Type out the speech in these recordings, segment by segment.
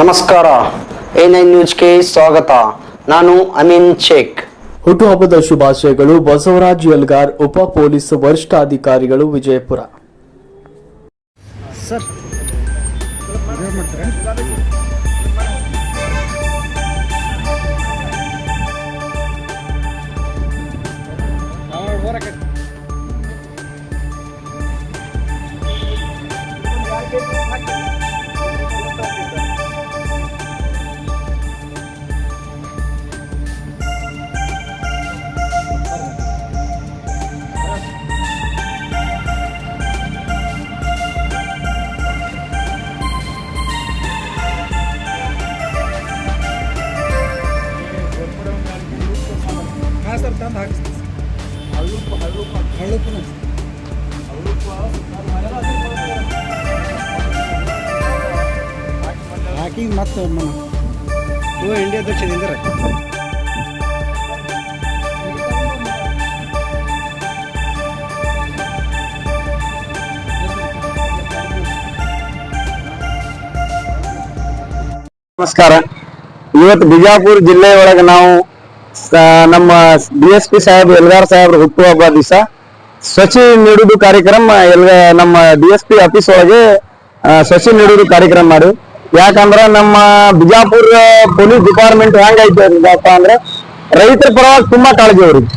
ನಮಸ್ಕಾರ. A nine ನ್ಯೂಸ್ಗೆ ಸ್ವಾಗತ. ನಾನು ಅಮೀನ್ ಶೇಖ್. ಹುಟ್ಟುಹಬ್ಬದ ಶುಭಾಶಯಗಳು. ಬಸವರಾಜ್ ಯಲ್ಗಾರ್ ಉಪ ಪೊಲೀಸ್ ವರಿಷ್ಠಾಧಿಕಾರಿಗಳು ವಿಜಯಪುರ. ಹಾಂ ಹಾಕಿ ಮತ್ತೆ ಇವ ಇಂಡಿಯಾ ಅಧ್ಯಕ್ಷ ನಿಂದ್ರೆ ನಮಸ್ಕಾರ. ಇವತ್ತು ಬಿಜಾಪುರ ಜಿಲ್ಲೆಯೊಳಗೆ ನಾವು ನಮ್ಮ ಡಿ ಎಸ್ ಪಿ ಸಾಹೇಬ್ ಎಲ್ಗಾರ್ ಸಾಹೇಬ್ರ ಹುಟ್ಟುಹಬ್ಬ ದಿವಸ ಸ್ವಚ್ಛ ನೀಡುವುದು ಕಾರ್ಯಕ್ರಮ ಎಲ್ಲ ನಮ್ಮ ಡಿ ಎಸ್ ಪಿ ಆಫೀಸ್ ಒಳಗೆ ಸಸಿ ನೀಡುವುದು ಕಾರ್ಯಕ್ರಮ ಮಾಡಿ. ಯಾಕಂದ್ರ ನಮ್ಮ ಬಿಜಾಪುರ ಪೊಲೀಸ್ ಡಿಪಾರ್ಟ್ಮೆಂಟ್ ಹೆಂಗೈತೆ ಅಂತ ಅಂದ್ರೆ, ರೈತರ ಪರವಾಗಿ ತುಂಬಾ ಕಾಳಜಿ ಅವ್ರಿಗೆ.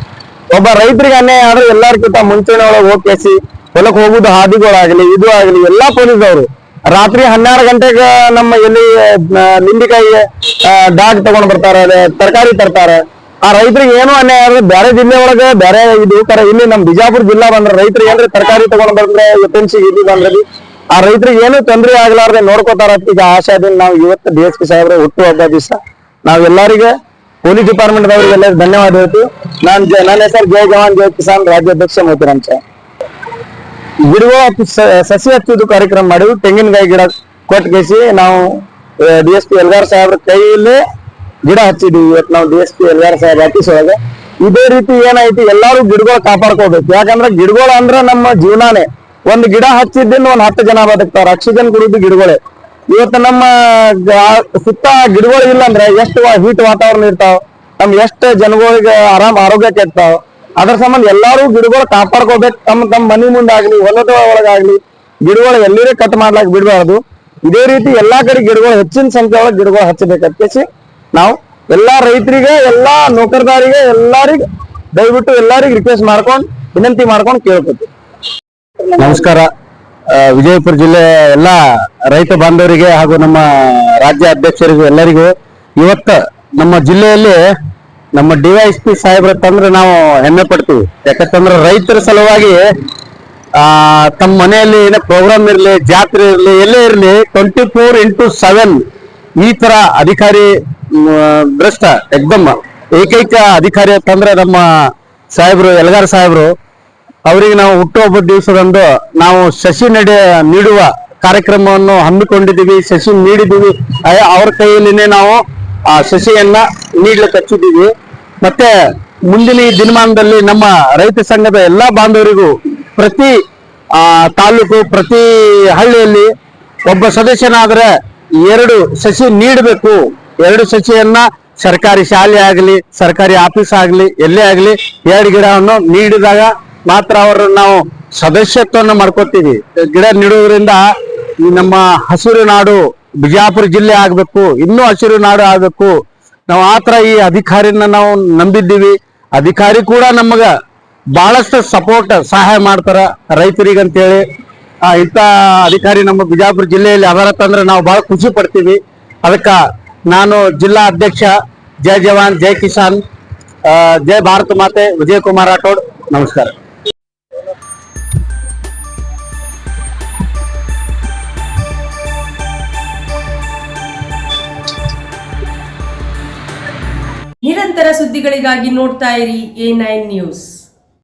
ಒಬ್ಬ ರೈತರಿಗೆ ಅನ್ಯಾಯ ಆದ್ರೆ ಎಲ್ಲಾರ್ಕಿಂತ ಮುಂಚೆನೆ ಒಳಗೆ ಹೋಗಿ ಹೊಲಕ್ ಹೋಗುದು ಹಾದಿಗಳಾಗ್ಲಿ, ಇದು ಆಗ್ಲಿ, ಎಲ್ಲಾ ಪೊಲೀಸ್ ಅವರು ರಾತ್ರಿ ಹನ್ನೆರಡು ಗಂಟೆಗೆ ನಮ್ಮ ಎಲ್ಲಿ ನಿಂಬಿಕಾಯಿಗೆ ನಿಂಬೆಕಾಯಿ ಡಾಗ್ ತಗೊಂಡ್ ಬರ್ತಾರೆ ತರಕಾರಿ ತರ್ತಾರ. ಆ ರೈತರಿಗೆ ಏನು ಅನ್ಯಾಯ ಆದ್ರೆ ಬೇರೆ ಜಿಲ್ಲೆ ಒಳಗೆ, ಬೇರೆ ಇದು ತರ ಇಲ್ಲಿ ನಮ್ ಬಿಜಾಪುರ ಜಿಲ್ಲಾ ಬಂದ್ರೆ ರೈತರಿಗೆ ಏನ್ರಿ ತರಕಾರಿ ತಗೊಂಡ್ ಬಂದ್ರೆ ಎಪೆನ್ಸಿಗೆ ಇಲ್ಲಿ ಬಂದ್ರಿ ಆ ರೈತರಿಗೆ ಏನು ತೊಂದರೆ ಆಗ್ಲಾರ್ದೆ ನೋಡ್ಕೋತಾರ. ಈಗ ಆಶಾದಿಂದ ನಾವು ಇವತ್ತು ಡಿ ಎಸ್ ಪಿ ಸಾಹೇಬ್ರ ಹುಟ್ಟುಹಬ್ಬ ದಿವಸ. ನಾವೆಲ್ಲರಿಗೆ ಪೊಲೀಸ್ ಡಿಪಾರ್ಟ್ಮೆಂಟ್ ದವರಿಗೆಲ್ಲ ಧನ್ಯವಾದ ಹೇಳ್ತೀವಿ ನಾನ್ ನನ್ನ ಹೆಸರು ಜಯ ಜವಾನ್, ಜಯ ಕಿಸಾನ್, ರಾಜ್ಯಾಧ್ಯಕ್ಷ ಮೋತಿರಾಮ್ ಸಾಹೇಬ್ ಗಿಡಗಳು ಸಸಿ ಹಚ್ಚುದು ಕಾರ್ಯಕ್ರಮ ಮಾಡಿವಿ ತೆಂಗಿನಕಾಯಿ ಗಿಡ ಕೊಟ್ಟಿಸಿ ನಾವು ಡಿ ಎಸ್ ಪಿ ಎಲ್ಗಾರ್ ಸಾಹೇಬ್ರ ಕೈಯಲ್ಲಿ ಗಿಡ ಹಚ್ಚಿದೀವಿ ಇವತ್ತು ನಾವು ಡಿ ಎಸ್ ಪಿ ಎಲ್ಗಾರ್ ಸಾಹೇಬ್ ಆಫೀಸ್ ಒಳಗೆ. ಇದೇ ರೀತಿ ಏನೈತಿ ಎಲ್ಲಾರು ಗಿಡಗಳು ಕಾಪಾಡ್ಕೋಬೇಕು. ಯಾಕಂದ್ರೆ ಗಿಡಗಳು ಅಂದ್ರೆ ನಮ್ಮ ಜೀವನಾನೇ. ಒಂದು ಗಿಡ ಹಚ್ಚಿದ್ದಿಂದ ಒಂದ್ ಹತ್ತು ಜನ ಬದುಕ್ತಾರ ಆಕ್ಸಿಜನ್ ಕುಡಿದು ಗಿಡಗಳೇ. ಇವತ್ತು ನಮ್ಮ ಸುತ್ತ ಗಿಡಗಳು ಇಲ್ಲ ಅಂದ್ರೆ ಎಷ್ಟು ಹೀಟ್ ವಾತಾವರಣ ಇರ್ತಾವ. ನಮ್ ಎಷ್ಟು ಜನಗಳಿಗೆ ಆರಾಮ್ ಆರೋಗ್ಯ ಕೆಡ್ತಾವ. ಅದ್ರ ಸಂಬಂಧ ಎಲ್ಲಾರು ಗಿಡಗಳು ಕಾಪಾಡ್ಕೋಬೇಕು. ತಮ್ಮ ತಮ್ಮ ಮನಿ ಮುಂದಾಗ್ಲಿ, ಹೊಲದ ಒಳಗಾಗ್ಲಿ, ಗಿಡಗಳು ಎಲ್ಲಿರೇ ಕಟ್ ಮಾಡ್ಲಾಕ್ ಬಿಡಬಾರ್ದು. ಇದೇ ರೀತಿ ಎಲ್ಲಾ ಕಡೆ ಗಿಡಗಳು ಹೆಚ್ಚಿನ ಸಂಖ್ಯೆ ಒಳಗೆ ಗಿಡಗಳು ಹಚ್ಚಬೇಕಂತೇಸಿ ನಾವು ಎಲ್ಲಾ ರೈತರಿಗೆ, ಎಲ್ಲಾ ನೌಕರದಾರಿಗೆ, ಎಲ್ಲಾರಿಗ ದಯವಿಟ್ಟು ಎಲ್ಲಾರಿಗೂ ರಿಕ್ವೆಸ್ಟ್ ಮಾಡ್ಕೊಂಡು, ವಿನಂತಿ ಮಾಡ್ಕೊಂಡು ಕೇಳ್ಕೊತೀವಿ. ನಮಸ್ಕಾರ. ವಿಜಯಪುರ ಜಿಲ್ಲೆ ಎಲ್ಲ ರೈತ ಬಾಂಧವರಿಗೆ ಹಾಗೂ ನಮ್ಮ ರಾಜ್ಯ ಅಧ್ಯಕ್ಷರಿಗೂ ಎಲ್ಲರಿಗೂ ಇವತ್ತ ನಮ್ಮ ಜಿಲ್ಲೆಯಲ್ಲಿ ನಮ್ಮ ಡಿವೈಎಸ್ಪಿ ಸಾಹೇಬ್ರ ತಂದ್ರೆ ನಾವು ಹೆಮ್ಮೆ ಪಡ್ತೀವಿ. ಯಾಕಂತಂದ್ರೆ ರೈತರ ಸಲುವಾಗಿ, ಆ, ತಮ್ಮ ಮನೆಯಲ್ಲಿ ಏನೋ ಪ್ರೋಗ್ರಾಮ್ ಇರಲಿ, ಜಾತ್ರೆ ಇರಲಿ, ಎಲ್ಲೇ ಇರಲಿ ಟ್ವೆಂಟಿ ಫೋರ್ ಇಂಟು ಸೆವೆನ್ ಈ ತರ ಅಧಿಕಾರಿ ಭ್ರಷ್ಟ ಎಕ್ದಮ್ ಏಕೈಕ ಅಧಿಕಾರಿ ಅಂತಂದ್ರೆ ನಮ್ಮ ಸಾಹೇಬ್ರು ಎಲ್ಗಾರ್ ಸಾಹೇಬ್ರು, ಅವರಿಗೆ ನಾವು ಹುಟ್ಟುಹಬ್ಬದ ದಿವಸದಂದು ನಾವು ಸಸಿ ನಡೆ ನೀಡುವ ಕಾರ್ಯಕ್ರಮವನ್ನು ಹಮ್ಮಿಕೊಂಡಿದ್ದೀವಿ ಸಸಿ ನೀಡಿದ್ದೀವಿ. ಅವ್ರ ಕೈಯಲ್ಲಿನೇ ನಾವು ಆ ಸಸಿಯನ್ನ ನೀಡ್ಲಿಕ್ಕೆ ಹಚ್ಚಿದ್ದೀವಿ. ಮತ್ತೆ ಮುಂದಿನ ದಿನಮಾನದಲ್ಲಿ ನಮ್ಮ ರೈತ ಸಂಘದ ಎಲ್ಲಾ ಬಾಂಧವರಿಗೂ ಪ್ರತಿ ತಾಲೂಕು, ಪ್ರತಿ ಹಳ್ಳಿಯಲ್ಲಿ ಒಬ್ಬ ಸದಸ್ಯನಾದ್ರೆ ಎರಡು ಸಸಿ ನೀಡಬೇಕು. ಎರಡು ಸಸಿಯನ್ನ ಸರ್ಕಾರಿ ಶಾಲೆ ಆಗಲಿ, ಸರ್ಕಾರಿ ಆಫೀಸ್ ಆಗಲಿ, ಎಲ್ಲೇ ಆಗಲಿ ಎರಡು ಗಿಡವನ್ನು ನೀಡಿದಾಗ ಮಾತ್ರ ಅವರು ನಾವು ಸದಸ್ಯತ್ವವನ್ನು ಮಾಡ್ಕೋತೀವಿ. ಗಿಡ ನೀಡುವುದರಿಂದ ನಮ್ಮ ಹಸಿರು ನಾಡು ಬಿಜಾಪುರ ಜಿಲ್ಲೆ ಆಗ್ಬೇಕು, ಇನ್ನೂ ಹಸಿರು ನಾಡು ಆಗ್ಬೇಕು. ನಾವು ಆತರ ಈ ಅಧಿಕಾರಿನ ನಾವು ನಂಬಿದ್ದೀವಿ. ಅಧಿಕಾರಿ ಕೂಡ ನಮಗ ಬಹಳಷ್ಟು ಸಪೋರ್ಟ್ ಸಹಾಯ ಮಾಡ್ತಾರ ರೈತರಿಗಂತೇಳಿ. ಇಂಥ ಅಧಿಕಾರಿ ನಮ್ಮ ಬಿಜಾಪುರ ಜಿಲ್ಲೆಯಲ್ಲಿ ಅದಾರತ್ತಂದ್ರೆ ನಾವು ಬಹಳ ಖುಷಿ ಪಡ್ತೀವಿ. ಅದಕ್ಕ ನಾನು ಜಿಲ್ಲಾ ಅಧ್ಯಕ್ಷ ಜೈ ಜವಾನ್, ಜೈ ಕಿಸಾನ್ ಜೈ ಭಾರತ ಮಾತೆ, ವಿಜಯ್ ಕುಮಾರ್ ರಾಠೋಡ್, ನಮಸ್ಕಾರ. ನಿರಂತರ ಸುದ್ದಿಗಳಿಗಾಗಿ ನೋಡ್ತಾ ಇರಿ ಎ ನೈನ್ ನ್ಯೂಸ್.